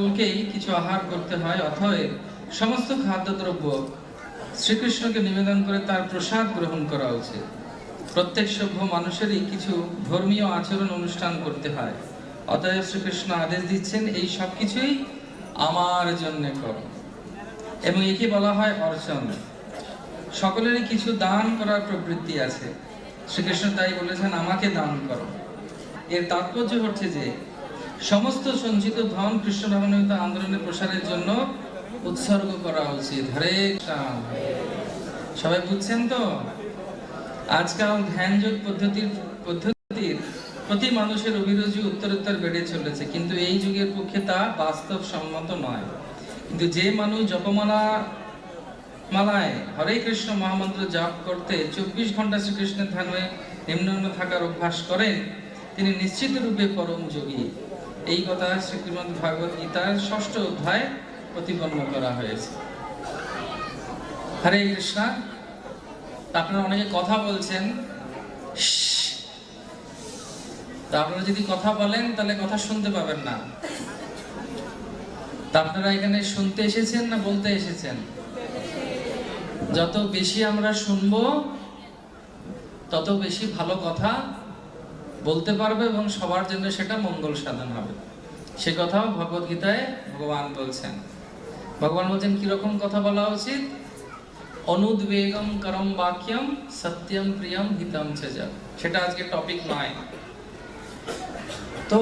সকলকেই কিছু আহার করতে হয়, অথয় সমস্ত খাদ্যদ্রব্য শ্রীকৃষ্ণকে নিবেদন করে তার প্রসাদ গ্রহণ করা উচিত। প্রত্যেক সভ্য মানুষেরই কিছু ধর্মীয় আচরণ অনুষ্ঠান করতে হয়। অতএব শ্রীকৃষ্ণ আদেশ দিচ্ছেন, এই সব কিছুই আমার জন্য করো। এবং একে বলা হয় অর্চন। সকলেরই কিছু দান করার প্রবৃত্তি আছে। শ্রীকৃষ্ণ তাই বলেছেন, আমাকে দান করো। এর তাৎপর্য হচ্ছে যে সমস্ত সঞ্চিত ধন কৃষ্ণ ভাবনায়িত আন্দোলনের প্রসারের জন্য উৎসর্গ করা উচিত। হরে সবাই বুঝছেন তো? আজকাল ধ্যানযোগ পদ্ধতির পদ্ধতির প্রতি মানুষের অভিরুচি উত্তরোত্তর বেড়ে চলেছে, কিন্তু এই যুগের পক্ষে তা বাস্তব সম্মত নয়। কিন্তু যে মানুষ জপমালা মালায় হরে কৃষ্ণ মহামন্ত্র জাপ করতে চব্বিশ ঘণ্টা শ্রীকৃষ্ণের ধ্যানে নিম্ন থাকার অভ্যাস করেন, তিনি নিশ্চিত রূপে পরম যোগী। এই কথা শ্রীকৃষ্ণ ভাগবত গীতার ষষ্ঠ অধ্যায় প্রতিপন্ন করা হয়েছে। হরে কৃষ্ণ আপনারা অনেকে কথা বলছেন। তা আপনারা যদি কথা বলেন, তাহলে কথা শুনতে পাবেন না। তা আপনারা এখানে শুনতে এসেছেন না বলতে এসেছেন? যত বেশি আমরা শুনব, তত বেশি ভালো কথা বলতে পারবে এবং সবার জন্য সেটা মঙ্গল সাধন হবে। সে কথাও ভগবত গীতায় ভগবান বলছেন। ভগবান বলছেন, কীরকম কথা বলা উচিত? অনুদ্বেগম করম বাক্যম সত্যম প্রিয়ম হিতম চ সেটা আজকে টপিক নয়। তো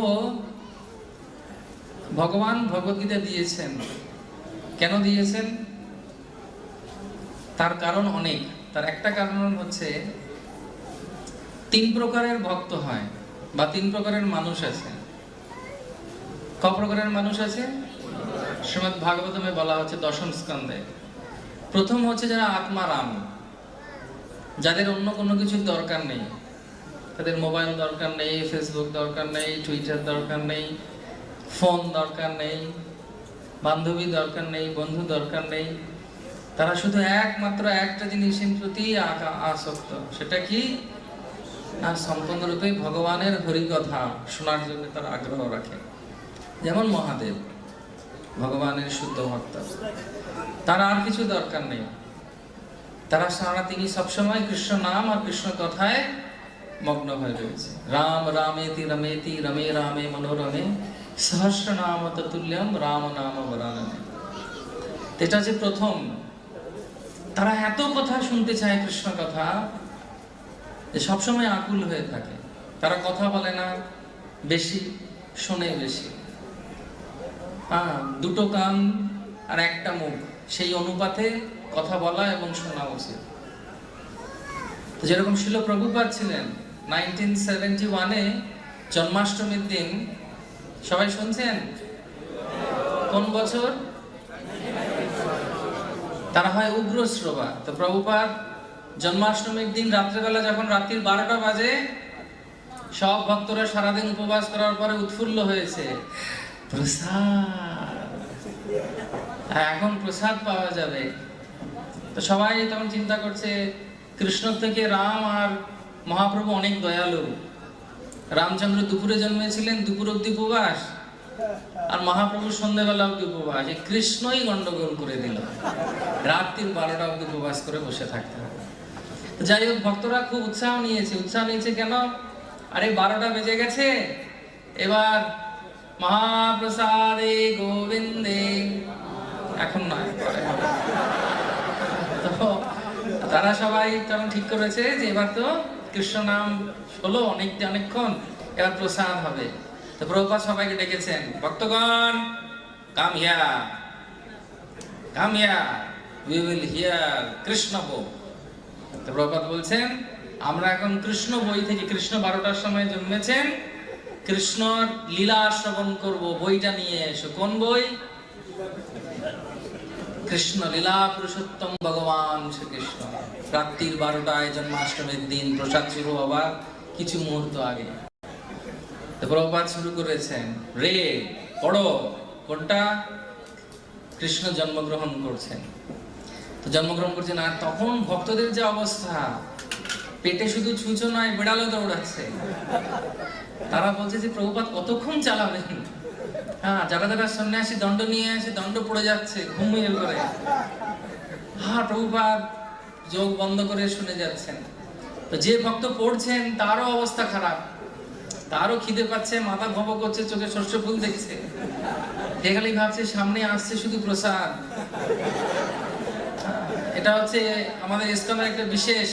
ভগবান ভগবদ্গীতা দিয়েছেন। কেন দিয়েছেন? তার কারণ অনেক। তার একটা কারণ হচ্ছে তিন প্রকারের ভক্ত হয় বা তিন প্রকারের মানুষ আছে। ক প্রকারের মানুষ আছে? শ্রীমদ ভাগবতমে বলা হচ্ছে দশম স্কন্ধে। প্রথম হচ্ছে যারা আত্মারাম, যাদের অন্য কোনো কিছুর দরকার নেই। তাদের মোবাইল দরকার নেই, ফেসবুক দরকার নেই, টুইটার দরকার নেই, ফোন দরকার নেই, বান্ধবী দরকার নেই, বন্ধু দরকার নেই। তারা শুধু একমাত্র একটা জিনিসের প্রতি আসক্ত। সেটা কি? সম্পূর্ণরূপে ভগবানের হরিকথা শোনার জন্য তারা আগ্রহ রাখে। যেমন মহাদেব, ভগবানের শুদ্ধ ভক্ত। তার আর কিছু দরকার নেই। তারা সারা তিনি সবসময় কৃষ্ণ নাম আর কৃষ্ণ কথায় মগ্ন হয়ে রয়েছে। রাম রামেতি রমেতি, রমে রামে মনোরমে, সহস্র নাম তুল্যম, রাম নাম বরাননে এটা যে প্রথম, তারা এত কথা শুনতে চায় কৃষ্ণ কথা যে সবসময় আকুল হয়ে থাকে। তারা কথা বলে না, বেশি, শোনে বেশি। হ্যাঁ দুটো কান আর একটা মুখ, সেই অনুপাতে কথা বলা এবং শোনা উচিত। যেরকম শিল প্রভুপাত ছিলেন, নাইনটিন সেভেন্টি ওয়ানে জন্মাষ্টমীর দিন সবাই শুনছেন? কোন বছর? তারা হয় উগ্র শ্রবা। তো প্রভুপাত জন্মাষ্টমীর দিন রাত্রেবেলা যখন রাত্রির বারোটা বাজে, সব ভক্তরা সারাদিন উপবাস করার পরে উৎফুল্ল হয়েছে। প্রসাদ। এখন প্রসাদ পাওয়া যাবে। তো সবাই তখন চিন্তা করছে কৃষ্ণ থেকে রাম আর মহাপ্রভু অনেক দয়ালু। রামচন্দ্র দুপুরে জন্মেছিলেন, দুপুর অব্দি উপবাস। আর মহাপ্রভু সন্ধ্যেবেলা অব্দি উপবাস। এই কৃষ্ণই গন্ডগোল করে দিল। রাত্রির বারোটা অব্দি উপবাস করে বসে থাকতে হবে। যাই হোক, ভক্তরা খুব উৎসাহ নিয়েছে। উৎসাহ নিয়েছে কেন? আরে, বারোটা বেজে গেছে। এবার মহাপ্রসাদে গোবিন্দে। এখন নয় তারা সবাই তখন ঠিক করেছে যে এবার তো কৃষ্ণ নাম হলো অনেক অনেকক্ষণ, এবার প্রসাদ হবে। তো প্রভুপাত সবাইকে ডেকেছেন, ভক্তগণ come here come here we will hear Krishna বো তো প্রভুপাত বলছেন, আমরা এখন কৃষ্ণ বই থেকে কৃষ্ণ বারোটার সময় জন্মেছেন। কৃষ্ণর লীলা শ্রবণ করব, বইটা নিয়ে এসো। কোন বই? কৃষ্ণ লীলা পুরুষোত্তম ভগবান শ্রীকৃষ্ণ। রাত্রির বারোটায় জন্মাষ্টমীর দিন, প্রসাদ শুরু হবার কিছু মুহূর্ত আগে। তো প্রভুপাত শুরু করেছেন। রে, পড়ো, কোনটা? কৃষ্ণ জন্মগ্রহণ করছেন। জন্মগ্রহণ করছেন আর তখন ভক্তদের যে অবস্থা, পেটে শুধু ছুঁচো নয়, বিড়ালও দৌড়াচ্ছে। তারা বলছে যে, প্রভুপাত, কতক্ষণ চালাবেন? হ্যাঁ যারা যারা সন্ন্যাসী, দণ্ড নিয়ে আসে দণ্ড পড়ে যাচ্ছে ঘুমিয়ে করে। হ্যাঁ প্রভুপাদ যোগ বন্ধ করে শুনে যাচ্ছেন। তো যে ভক্ত পড়ছেন, তারও অবস্থা খারাপ। তারও খিদে পাচ্ছে, মাথা ভব করছে, চোখে শস্য ফুল দেখছে। দেখালি ভাবছে, সামনে আসছে শুধু প্রসাদ। এটা হচ্ছে আমাদের ইসকনের একটা বিশেষ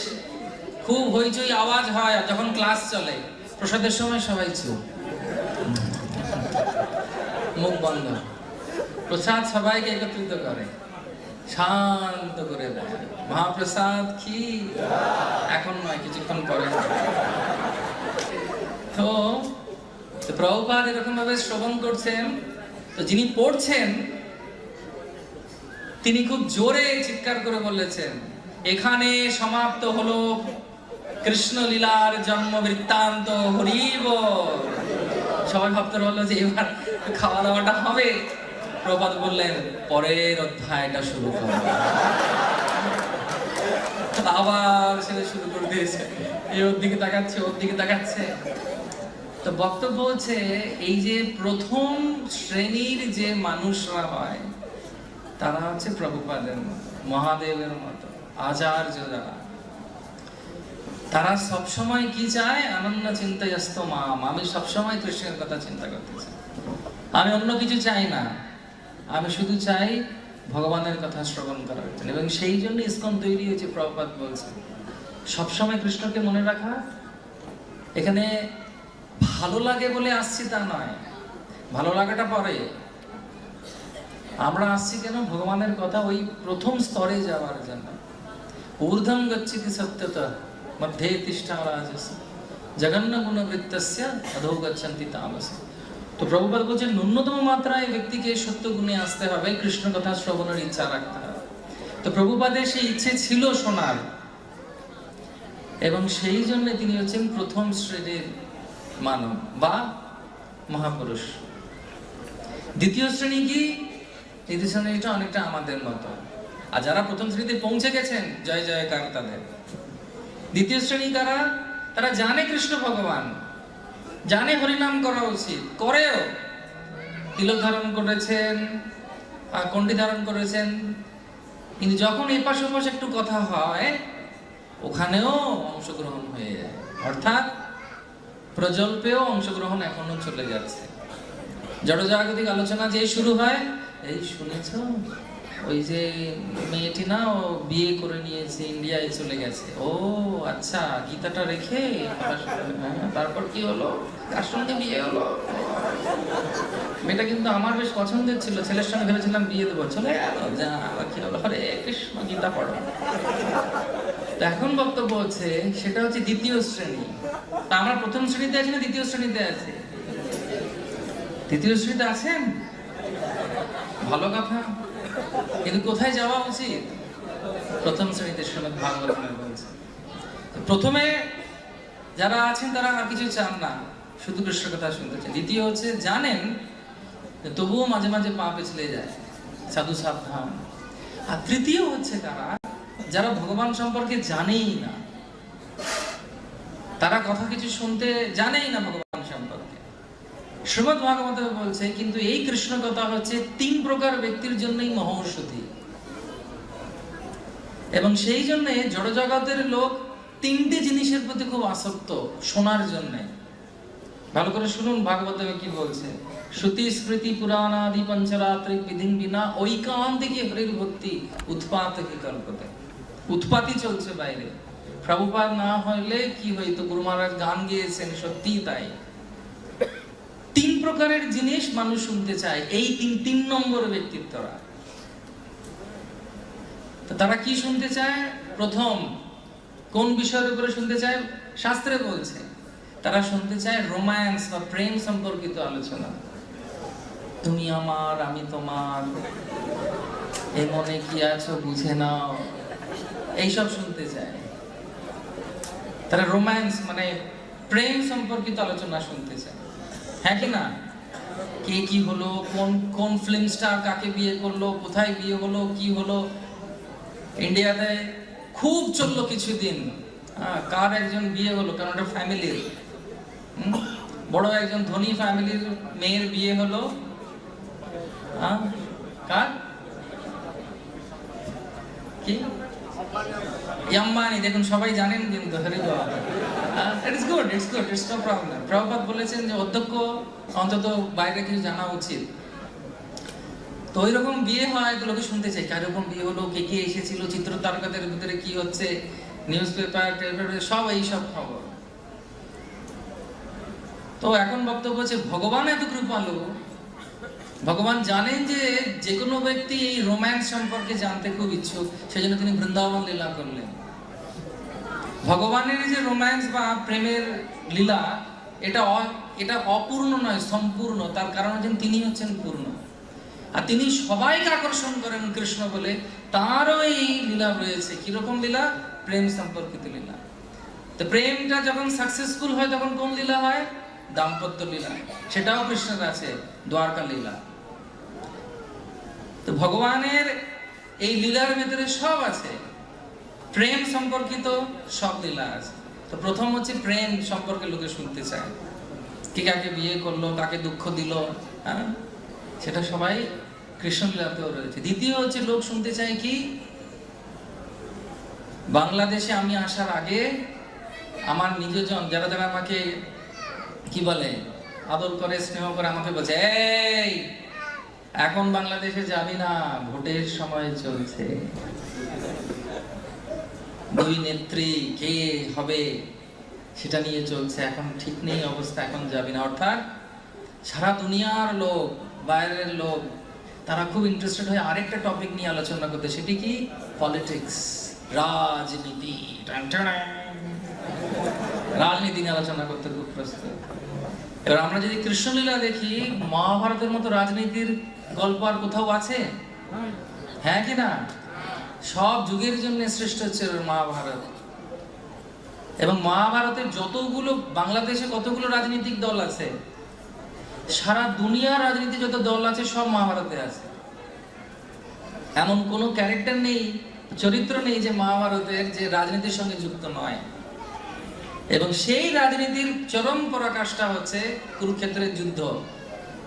খুব হইচই আওয়াজ হয় যখন ক্লাস চলে। প্রসাদের সময় সবাই চুপ। মুখ বন্ধ। প্রসাদ সবাইকে একত্রিত করে। শান্ত করে দেয়। মহাপ্রসাদ, কি? এখন নয়, কিছুক্ষণ পরে। তো তো প্রভুপাদ এরকম ভাবে শ্রবণ করছেন। তো যিনি পড়ছেন তিনি খুব জোরে চিৎকার করে বলেছেন, এখানে সমাপ্ত হলো কৃষ্ণ লীলার জন্ম বৃত্তান্ত হরিব। সবাই ভাবতে হলো যে এবার খাওয়া দাওয়াটা হবে। প্রপাত বললেন, পরের অধ্যায়টা শুরু করব আবার সেটা শুরু করে দিয়েছে এই ওর দিকে তাকাচ্ছে, ওর দিকে তাকাচ্ছে। তো বক্তব্য হচ্ছে, এই যে প্রথম শ্রেণির যে মানুষরা হয় তারা হচ্ছে প্রভুপাদের মতো, মহাদেবের মতো, আচার্য যারা। তারা সবসময় কি চায়? আনন্দ চিন্তায়স্ত মাম আমি সবসময় কৃষ্ণের কথা চিন্তা করতে চাই। আমি অন্য কিছু চাই না। আমি শুধু চাই ভগবানের কথা শ্রবণ করার জন্য। এবং সেই জন্য ইসকন তৈরি হয়েছে প্রভুপাত বলছে। সবসময় কৃষ্ণকে মনে রাখা। এখানে ভালো লাগে বলে আসছি তা নয়। ভালো লাগাটা পরে। আমরা আসছি কেন? ভগবানের কথা ওই প্রথম স্তরে যাওয়ার জন্য। ঊর্ধ্বম গচ্ছিতি সত্যত, মধ্যে তিষ্ঠা রাজস। জগন্ন গুণবৃত্তস্য অধৌ গচ্ছন্তি তামস। তো প্রভুপাদ বলছেন, ন্যূনতম মাত্রায় ব্যক্তিকে সত্য গুণে আসতে হবে, কৃষ্ণ কথা শ্রবণের ইচ্ছা রাখতে হবে। তো প্রভুপাদের সেই ইচ্ছে ছিল শোনার। এবং সেই জন্য তিনি হচ্ছেন প্রথম শ্রেণির মানব বা মহাপুরুষ। দ্বিতীয় শ্রেণি কি? দ্বিতীয় শ্রেণীটা অনেকটা আমাদের মতো। আর যারা প্রথম শ্রেণীতে পৌঁছে গেছেন, জয় জয়কার তাদের। দ্বিতীয় শ্রেণি কারা? তারা জানে কৃষ্ণ ভগবান। জানে হরিনাম করা উচিত। করেও। তিলক ধারণ করেছেন কণ্ঠী ধারণ করেছেন। কিন্তু যখন এপাশ ওপাশ একটু কথা হয়, ওখানেও অংশগ্রহণ হয়ে যায়। অর্থাৎ প্রজল্পেও অংশগ্রহণ এখনও চলে যাচ্ছে। জড়জাগতিক আলোচনা যে শুরু হয় এই শুনেছ? ওই যে মেয়েটি না ও বিয়ে করে নিয়েছে ইন্ডিয়ায় চলে গেছে। ও আচ্ছা গীতাটা রেখে হ্যাঁ, তারপর কি হলো? কার সঙ্গে বিয়ে হলো? মেয়েটা কিন্তু আমার বেশ পছন্দের ছিল। ছেলের সঙ্গে ভেবেছিলাম বিয়ে দেবো। চলে গেল। যা কি হলো? হরে কৃষ্ণ গীতা পড়ো। এখন বক্তব্য হচ্ছে সেটা হচ্ছে দ্বিতীয় শ্রেণি। তা আমরা প্রথম শ্রেণীতে আছি না দ্বিতীয় শ্রেণীতে আছে? দ্বিতীয় শ্রেণীতে আছেন? ভালো কথা? কিন্তু কোথায় যাওয়া উচিত? প্রথম শ্রেণীতে শ্রীমদ ভাগবত বলছে। প্রথমে যারা আছেন, তারা আর কিছু চান না। শুধু কৃষ্ণ কথা শুনতে চান। দ্বিতীয় হচ্ছে, জানেন, তবুও মাঝে মাঝে পা পিছলে যায়। সাধু সাবধান। আর তৃতীয় হচ্ছে তারা, যারা ভগবান সম্পর্কে জানেই না, তারা কথা কিছু শুনতে জানেই না ভগবান। শ্রীমদ ভাগবত বলছে, কিন্তু এই কৃষ্ণ কথা হচ্ছে তিন প্রকার ব্যক্তির জন্যই মহৌষধি। এবং সেই জন্য জড়জগতের লোক তিনটে জিনিসের প্রতি খুব আসক্ত শোনার জন্য। ভালো করে শুনুন ভাগবতে কি বলছে। শ্রুতি স্মৃতি পুরাণাদি পঞ্চরাত্রিক বিধিন বিনা ঐকান্তিক হরির ভক্তি উৎপাত কি কল্পতে। উৎপাতই চলছে বাইরে। প্রভুপাত না হইলে কি হইতো? গুরু মহারাজ গান গেয়েছেন সত্যি তাই। তিন প্রকারের জিনিস মানুষ শুনতে চায়। এই তিন তিন নম্বর ব্যক্তিত্বরা। তারা কি শুনতে চায়? প্রথম, কোন বিষয়ের উপরে শুনতে চায়? শাস্ত্রে বলছে। তারা শুনতে চায় রোম্যান্স বা প্রেম সম্পর্কিত আলোচনা। তুমি আমার, আমি তোমার। এ মনে কি আছো? বুঝে নাও। এইসব শুনতে চায়। তারা রোম্যান্স মানে প্রেম সম্পর্কিত আলোচনা শুনতে চায়। হ্যাঁ কি না? কে কি হলো? কোন কোন ফিল্ম স্টার কাকে বিয়ে করল? কোথায় বিয়ে হলো? কি হলো? ইন্ডিয়াতে খুব চলল কিছুদিন। হ্যাঁ, কার একজন বিয়ে হলো? কারণ ওটা ফ্যামিলির বড় একজন ধনী ফ্যামিলির মেয়ের বিয়ে হলো। হ্যাঁ? কার? কি? ইয়াম্বানি। দেখুন সবাই জানেন কিন্তু Hari it's good it's good it's no problem Prabhupada বলেছেন যে অধ্যক্ষ, অন্তত বাইরে কিছু জানা উচিত। তো ওই রকম বিয়ে হয় এগুলোকে শুনতে চাই কারকম বিয়ে হলো? কে কে এসেছিল? চিত্র তারকাদের ভিতরে কি হচ্ছে? নিউজ পেপার সব খবর। তো এখন বক্তব্য হচ্ছে, ভগবান এত কৃপালু। ভগবান জানেন যে যে কোনো ব্যক্তি এই রোম্যান্স সম্পর্কে জানতে খুব ইচ্ছুক। সেজন্য তিনি বৃন্দাবন লীলা করলেন। ভগবানের যে রোম্যান্স বা প্রেমের লীলা, এটা এটা অপূর্ণ নয়, সম্পূর্ণ। তার কারণ হচ্ছেন তিনি হচ্ছেন পূর্ণ। আর তিনি সবাইকে আকর্ষণ করেন কৃষ্ণ বলে। তারও এই লীলা রয়েছে। কীরকম লীলা? প্রেম সম্পর্কিত লীলা। তো প্রেমটা যখন সাকসেসফুল হয়, তখন কোন লীলা হয়? দাম্পত্য লীলা। সেটাও কৃষ্ণের আছে দ্বারকা লীলা। তো ভগবানের এই লীলার ভেতরে সব আছে। প্রেম সম্পর্কিত সব লীলা আছে। তো প্রথম হচ্ছে প্রেম সম্পর্কে লোকে শুনতে চায়। কে কাকে বিয়ে করল, কাকে দুঃখ দিল হ্যাঁ? সেটা সবাই কৃষ্ণ লীলাতেও রয়েছে। দ্বিতীয় হচ্ছে লোক শুনতে চায় কি, বাংলাদেশে আমি আসার আগে আমার নিজজন, যারা যারা আমাকে, কি বলে, আদর করে, স্নেহ করে আমাকে বলছে, এই, এখন বাংলাদেশে যাবি না, ভোটের সময় চলছে। দুই নেত্রী কে হবে সেটা নিয়ে চলছে। এখন ঠিক নেই অবস্থা, এখন যাবি না। অর্থাৎ সারা দুনিয়ার লোক, বাইরের লোক, তারা খুব ইন্টারেস্টেড হয়ে আরেকটা টপিক নিয়ে আলোচনা করতে। সেটি কি? পলিটিক্স রাজনীতি। রাজনীতি নিয়ে আলোচনা করতে খুব প্রস্তুত। এবার আমরা যদি কৃষ্ণলীলা দেখি, মহাভারতের মতো রাজনীতির গল্প আর কোথাও আছে? হ্যাঁ কি না? সব যুগের জন্য শ্রেষ্ঠ হচ্ছে মহাভারত। এবং মহাভারতের যতগুলো, বাংলাদেশে কতগুলো রাজনৈতিক দল আছে, সারা দুনিয়ার রাজনীতি যত দল আছে, সব মহাভারতে আছে। এমন কোনো ক্যারেক্টার নেই, চরিত্র নেই যে মহাভারতের যে রাজনীতির সঙ্গে যুক্ত নয়। এবং সেই রাজনীতির চরম পরাকাষ্ঠা হচ্ছে কুরুক্ষেত্রের যুদ্ধ।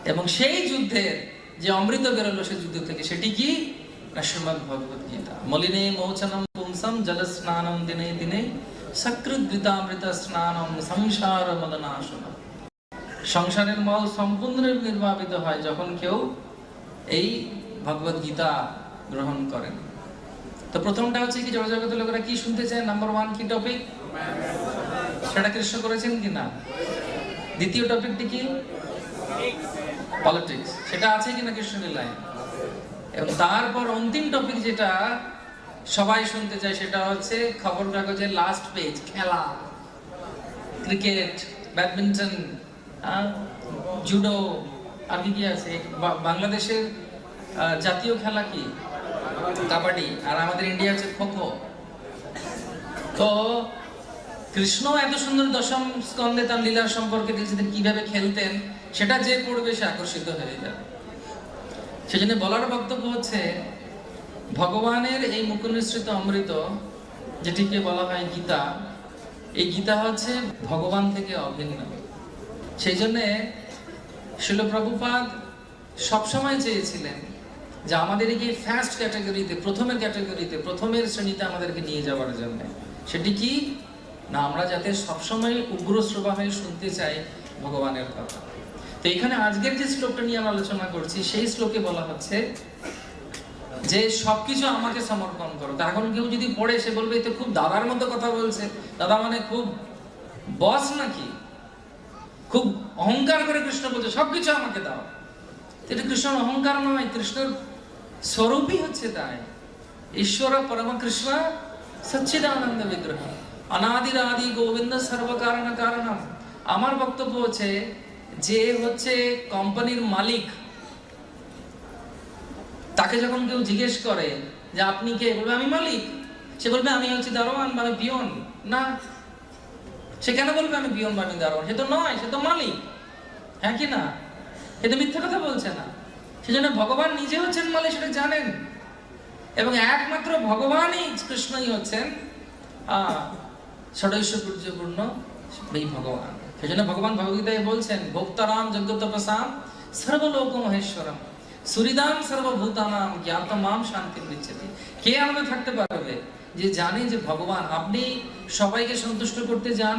এবং সেই যুদ্ধের যে অমৃত বেরোলো সে যুদ্ধ থেকে, সেটি কি? সংসারের মল সম্পূর্ণ নির্বাপিত হয় যখন কেউ এই ভগবত গীতা গ্রহণ করেন। তো প্রথমটা হচ্ছে কি জড়জগতের লোকেরা কি শুনতে চায়? নাম্বার ওয়ান কি টপিক সেটা কৃষ্ণ করেছেন কি না? দ্বিতীয় টপিকটি কি? পলিটিক্স সেটা আছে কিনা কৃষ্ণ লীলায় এবং তারপর অন্তিম টপিক যেটা সবাই শুনতে চায় সেটা হচ্ছে খবর কাগজের লাস্ট পেজ খেলা ক্রিকেট ব্যাডমিন্টন জুডো আর কি কি আছে? বাংলাদেশের জাতীয় খেলা কি? কাবাডি, আর আমাদের ইন্ডিয়া হচ্ছে খোখো। তো কৃষ্ণ এত সুন্দর দশম স্কন্ধে তার লীলার সম্পর্কে দিয়েছিলেন কীভাবে খেলতেন, সেটা যে পড়বে সে আকর্ষিত হয়ে যাবে সেজন্য বলার বক্তব্য হচ্ছে, ভগবানের এই মুখনিসৃত অমৃত, যেটিকে বলা হয় গীতা, এই গীতা হচ্ছে ভগবান থেকে অভিন্ন। সেই জন্যে শিল প্রভুপাদ সবসময় চেয়েছিলেন যে আমাদের এই ফার্স্ট ক্যাটাগরিতে প্রথমের ক্যাটাগরিতে প্রথমের শ্রেণীতে আমাদেরকে নিয়ে যাওয়ার জন্য। সেটি কি? না, আমরা যাতে সবসময় উগ্র শ্রবাহে শুনতে চাই ভগবানের কথা। তো এখানে আজকের যে শ্লোকটা নিয়ে আমরা আলোচনা করছি, সেই শ্লোকে বলা হচ্ছে যে সবকিছু আমাকে সমর্পণ করো। এখন কেউ যদি পড়ে, সে বলবে, এ তো খুব দাদার মতো কথা বলছে। দাদা মানে খুব বস নাকি? খুব অহংকার করে কৃষ্ণ বলছে, সবকিছু আমাকে দাও। এটা কৃষ্ণর অহংকার নয়, কৃষ্ণর স্বরূপই হচ্ছে তাই। ঈশ্বর, পরম কৃষ্ণ, সচ্চিদানন্দ বিগ্রহ। অনাদির আদি গোবিন্দ সর্বকারণ কারণম। আমার বক্তব্য হচ্ছে যে হচ্ছে কোম্পানির মালিক, তাকে যখন কেউ জিজ্ঞেস করে যে আপনি কে, বলবে আমি মালিক। সে বলবে, আমি হচ্ছে দারোয়ান বা আমি পিয়ন। না, সে কেন বলবে, আমি বিয়ন আমি দারোয়ান? সে তো নয়, সে তো মালিক। হ্যাঁ কি না? সে তো মিথ্যা কথা বলছে না। সেজন্য ভগবান নিজে হচ্ছেন মালিক, সেটা জানেন। এবং একমাত্র ভগবানই কৃষ্ণই হচ্ছেন, আহ ষড়ৈশ্ব পূর্যপূর্ণ এই ভগবান। সেজন্য ভগবান ভগবদ্গীতায় বলছেন, ভোক্তারাম জগত তপসাম সর্বলোক মহেশ্বরম। সুরিদাম সর্বভূতানাম জ্ঞাতমাম শান্তি বিচ্ছেদি কে আমাদের থাকতে পারবে যে জানে যে ভগবান, আপনি সবাইকে সন্তুষ্ট করতে যান?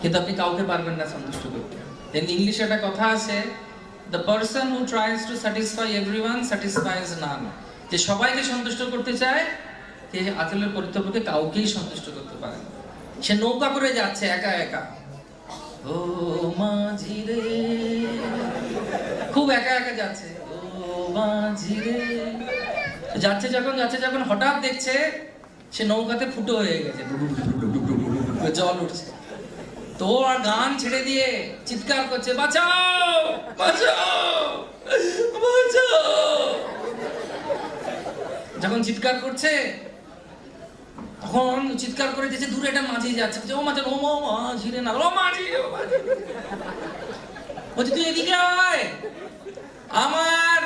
কিন্তু আপনি কাউকে পারবেন না সন্তুষ্ট করতে। ইংলিশে একটা কথা আছে the person who tries to satisfy everyone satisfies none যে সবাইকে সন্তুষ্ট করতে চায়, সে আসলে পরিত্যপকে কাউকেই সন্তুষ্ট করতে পারে না। সে নৌকা করে যাচ্ছে একা একা। ও মাঝি রে। খুব একা একা যাচ্ছে। ও মাঝি রে। যাচ্ছে যখন যাচ্ছে যখন হঠাৎ দেখছে সে নৌকাতে ফুটো হয়ে গেছে। জল উঠছে। তো আর গান ছেড়ে দিয়ে চিৎকার করছে, বাঁচাও! বাঁচাও! বাঁচাও! যখন চিৎকার করছে তখন চিৎকার করে দিয়েছে, দূরে একটা মাঝি যাচ্ছে। ও মাঝি ও মাঝি রে না ও মাঝি, ও তুই এদিকে আয়। আমার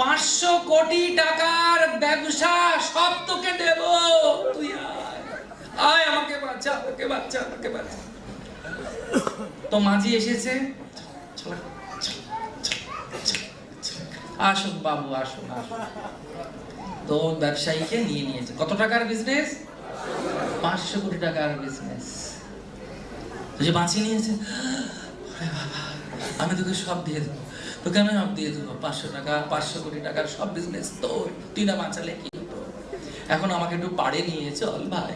পাঁচশো কোটি টাকার ব্যবসা সব তোকে দেব। তুই আয়। আমাকে বাঁচা আমাকে বাঁচা আমাকে বাঁচা। তো মাঝি এসেছে। আসুন বাবু, আসুন আসুন। তো ব্যবসায়ীকে নিয়ে নিয়েছে। কত টাকার বিজনেস পাঁচশো কোটি টাকার বিজনেস যে বাঁচিয়ে নিয়েছে। আমি তোকে সব দিয়ে দেবো। তোকে আমি সব দিয়ে দেবো। পাঁচশো টাকা, পাঁচশো কোটি টাকার সব বিজনেস তোর। তুই না বাঁচালে কি হতো? এখন আমাকে একটু পাড়ে নিয়ে চল ভাই।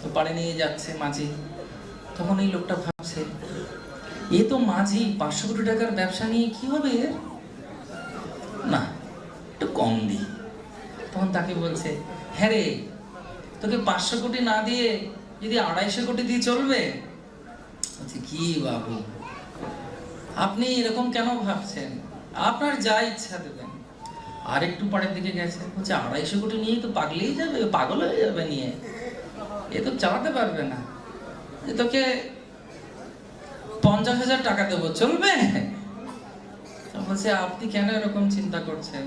তো পাড়ে নিয়ে যাচ্ছে মাঝি। তখন এই লোকটা ভাবছে, এ তো মাঝি, পাঁচশো কোটি টাকার ব্যবসা নিয়ে কি হবে না, একটু কম দিই তখন তাকে বলছে হ্যাঁ রে তোকে পাঁচশো কোটি না দিয়ে যদি আড়াইশো কোটি দিয়ে চলবে? বলছে, কি বাবু? আপনি এরকম কেন ভাবছেন? আপনার যা ইচ্ছা দেবেন। আর একটু পরের দিকে গেছে। বলছে, আড়াইশো কোটি নিয়ে তো পাগলেই যাবে, পাগল হয়ে যাবে নিয়ে। এ তো চালাতে পারবে না। এ তোকে পঞ্চাশ হাজার টাকা দেবো, চলবে? বলছে, আপনি কেন এরকম চিন্তা করছেন?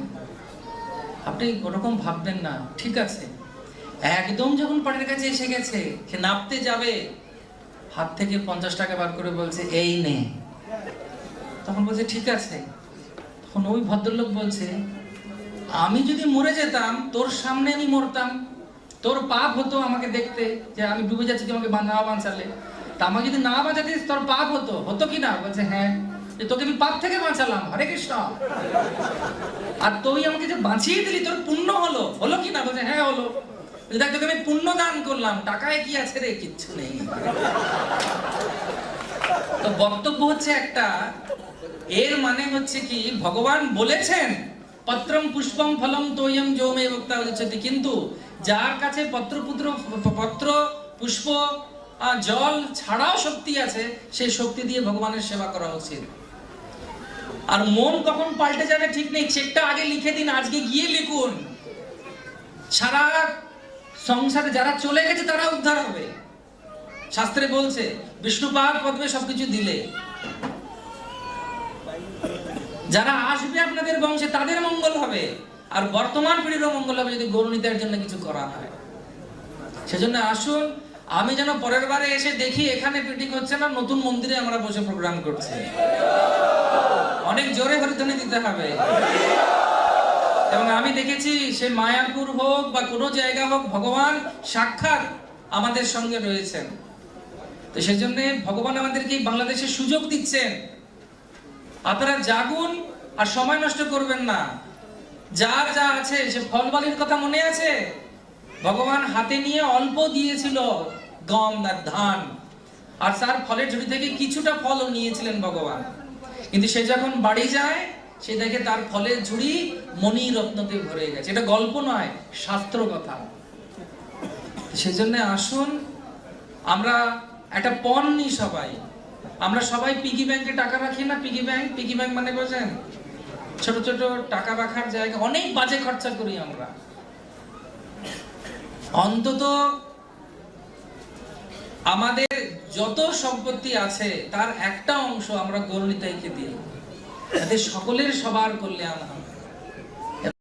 আপনি ওরকম ভাববেন না, ঠিক আছে। একদম যখন পাড়ের কাছে এসে গেছে, সে নাপতে যাবে। হাত থেকে পঞ্চাশ টাকা বার করে বলছে, এই নে। তখন বলছে, ঠিক আছে। তখন ওই ভদ্রলোক বলছে, আমি যদি মরে যেতাম, তোর সামনে আমি মরতাম। তোর পাপ হতো আমাকে দেখতে, যে আমি ডুবে যাচ্ছি বা- না বাঁচালে। তা আমাকে যদি না বাঁচাতিস, তোর পাপ হতো। হতো কি না? বলছে হ্যাঁ। যে, তোকে আমি পাপ থেকে বাঁচালাম। হরে কৃষ্ণ। আর তুই আমাকে যে বাঁচিয়ে দিলি, তোর পুণ্য হলো। হলো কি না? বলছে হ্যাঁ হলো। দেখ তোকে আমি পুণ্য দান করলাম, টাকায় কি আছে রে? কিচ্ছু নেই। তো বক্তব্য হচ্ছে একটা, এর মানে হচ্ছে কি, ভগবান বলেছেন, পত্রম পুষ্পম ফলম তোয়ম যৌমে বক্তা উচ্চতি কিন্তু যার কাছে পত্র পুত্র, পত্র, পুষ্প জল ছাড়াও শক্তি আছে, সেই শক্তি দিয়ে ভগবানের সেবা করা উচিত। আর মন কখন পাল্টে যাবে ঠিক নেই। চেকটা আগে লিখে দিন, আজকে গিয়ে লিখুন। সারা সংসারে যারা চলে গেছে, তারা উদ্ধার হবে। শাস্ত্রে বলছে বিষ্ণুপাদ পদ্মে সবকিছু দিলে। যারা আসবে আপনাদের বংশে, তাদের মঙ্গল হবে। আর বর্তমান পিঢ়িরও মঙ্গল হবে যদি গৌরনীতার জন্য কিছু করা হয়। সেজন্য আসুন, আমি যেন পরের বারে এসে দেখি এখানে পিটিং হচ্ছে না, নতুন মন্দিরে আমরা বসে প্রোগ্রাম করছি। অনেক জোরে হরিধ্বনি দিতে হবে। এবং আমি দেখেছি সে মায়াপুর হোক বা কোনো জায়গা হোক, ভগবান সাক্ষাৎ আমাদের সঙ্গে রয়েছেন। তো সেই জন্য ভগবান আমাদেরকে বাংলাদেশে সুযোগ দিচ্ছেন। আপনারা জাগুন আর সময় নষ্ট করবেন না। যার যা আছে, সে ফলবালির কথা মনে আছে? ভগবান হাতে নিয়ে অল্প দিয়েছিল গম আর ধান। আর তার ফলের ঝুড়ি থেকে কিছুটা ফলও নিয়েছিলেন ভগবান। কিন্তু সে যখন বাড়ি যায় সে দেখে তার ফলের ঝুড়ি মণি রত্নতে ভরে গেছে। এটা গল্প নয়, শাস্ত্র কথা। সেজন্য আসুন, আমরা একটা পণ নিই সবাই। আমরা সবাই পিগি ব্যাংকে টাকা রাখি না? পিগি ব্যাংক পিগি ব্যাংক মানে বোঝেন? ছোট ছোট টাকা রাখার জায়গা। অনেক বাজে খরচা করি আমরা। অন্তত আমাদের যত সম্পত্তি আছে, তার একটা অংশ আমরা গৌরনীতাইকে দিই। যাতে সকলের সবার কল্যাণ হয়